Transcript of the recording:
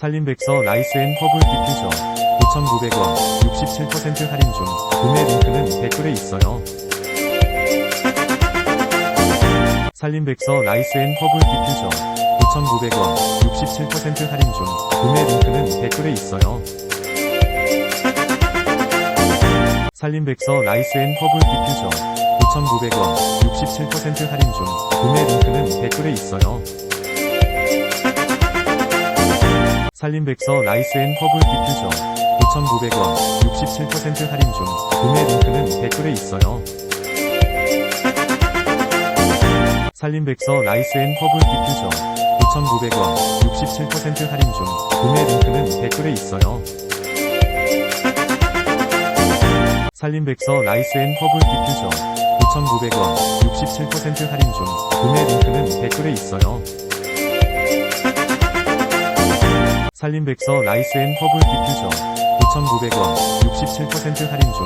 살림백서 라이스 앤 허블 디퓨저 5,900원 67% 할인 중 구매 링크는 댓글에 있어요. 살림백서 라이스 앤 허블 디퓨저 5,900원 67% 할인 중 구매 링크는 댓글에 있어요. 살림백서 라이스 앤 허블 디퓨저 5,900원 67% 할인 중 구매 링크는 댓글에 있어요. 살림백서 라이스 앤 허블 디퓨저 5,900원 67% 할인 중 구매 링크는 댓글에 있어요. 살림백서 라이스 앤 허블 디퓨저 5,900원 67% 할인 중 구매 링크는 댓글에 있어요. 살림백서 라이스 앤 허블 디퓨저 5,900원 67% 할인 중 구매 링크는 댓글에 있어요. 살림백서 라이스 앤 허블 디퓨저 5,900원 67% 할인 중